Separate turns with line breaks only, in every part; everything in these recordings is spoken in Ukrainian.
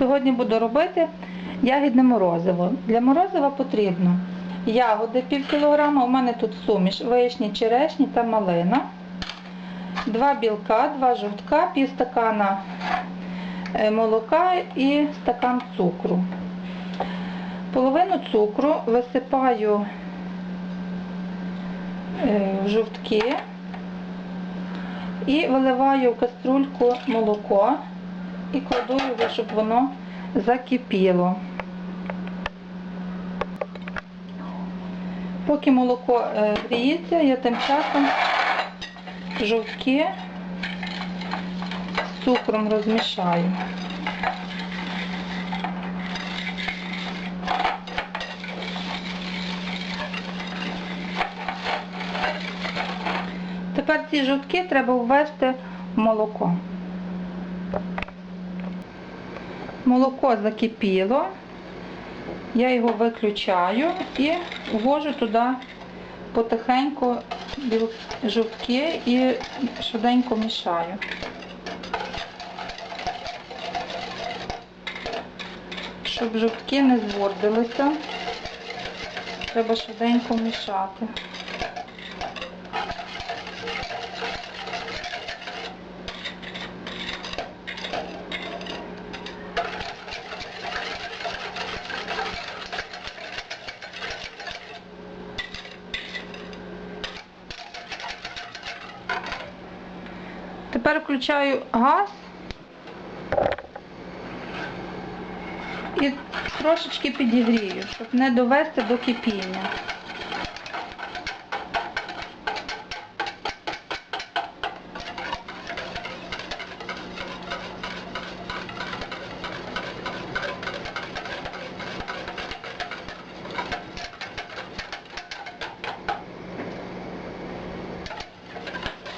Сьогодні буду робити ягідне морозиво. Для морозива потрібно ягоди пів кілограма, у мене тут суміш вишні, черешні та малина, два білка, два жовтка, пів стакана е, молока і стакан цукру. Половину цукру висипаю е, в жовтки і виливаю в каструльку молоко і кладу його, щоб воно закипіло. Поки молоко е, гріється, я тим часом жовтки з цукром розмішаю. Тепер ці жовтки треба ввести в молоко. Молоко закипіло, я його виключаю і ввожу туди потихеньку жовтки і швиденько мішаю. Щоб жовтки не звордилися, треба швиденько мішати. Тепер включаю газ і трошечки підігрію, щоб не довести до кипіння.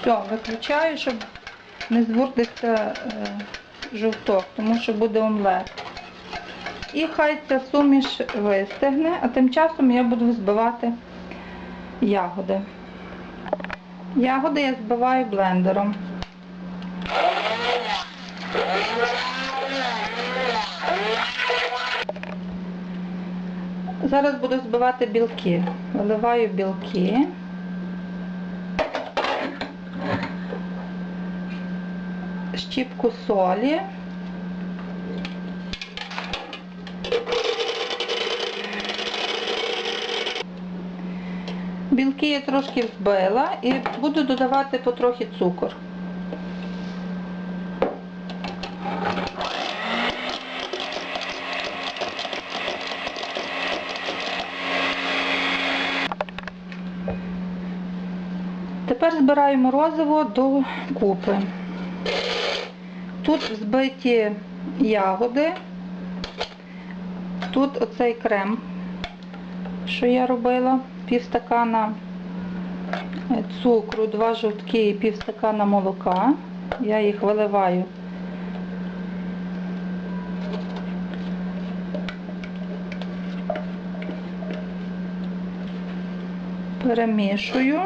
Все, виключаю, щоб не звурдиться е, жовток, тому що буде омлет. І хай ця суміш вистигне, а тим часом я буду збивати ягоди. Ягоди я збиваю блендером. Зараз буду збивати білки. Виливаю білки. Щіпку солі. Білки я трошки взбила і буду додавати потрохи цукор. Тепер збираю морозиво до купи. Тут збиті ягоди, тут оцей крем, що я робила, пів стакана е, цукру, два жовтки і пів стакана молока. Я їх виливаю. Перемішую.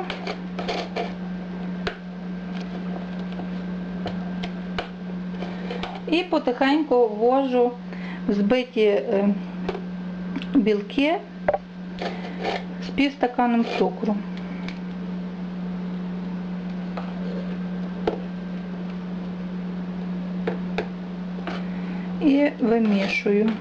І потихеньку ввожу збиті е, білки з півстаканом цукру. І вимішую.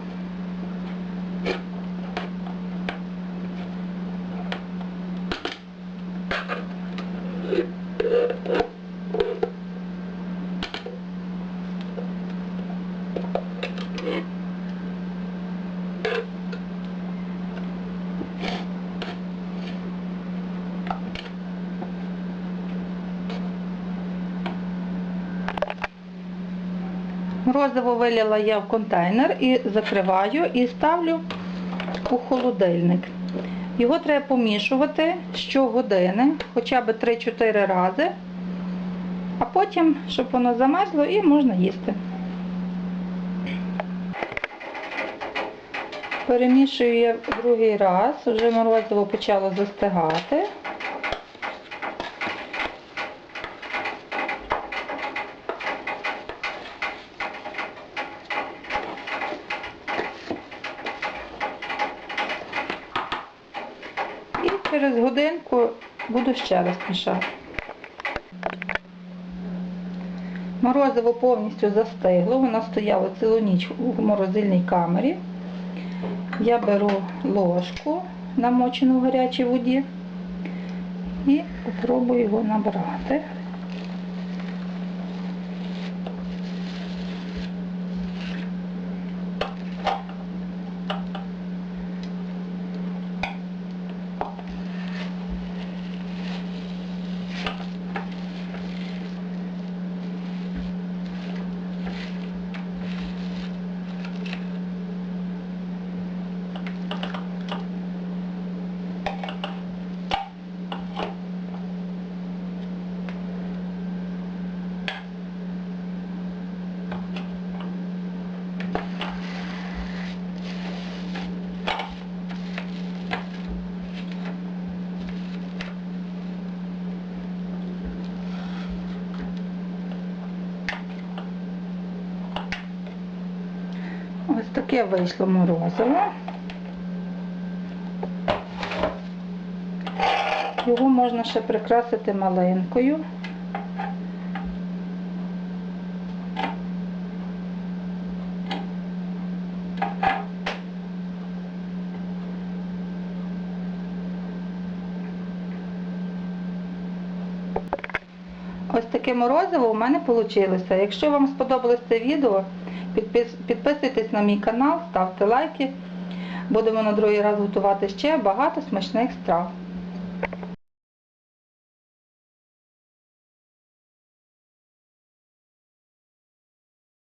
Морозиво вилила я в контейнер і закриваю і ставлю у холодильник. Його треба помішувати щогодини, хоча б 3-4 рази, а потім, щоб воно замерзло і можна їсти. Перемішую я другий раз, вже морозиво почало застигати. Годинку буду ще раз мішати. Морозиво повністю застигло, воно стояло цілу ніч у морозильній камері. Я беру ложку, намочену в гарячій воді, і спробую його набрати. Ось таке вийшло морозиво. Його можна ще прикрасити малинкою. Ось таке морозиво у мене вийшло. Якщо вам сподобалось це відео, підписуйтесь на мій канал, ставте лайки. Будемо на другий раз готувати ще багато смачних страв.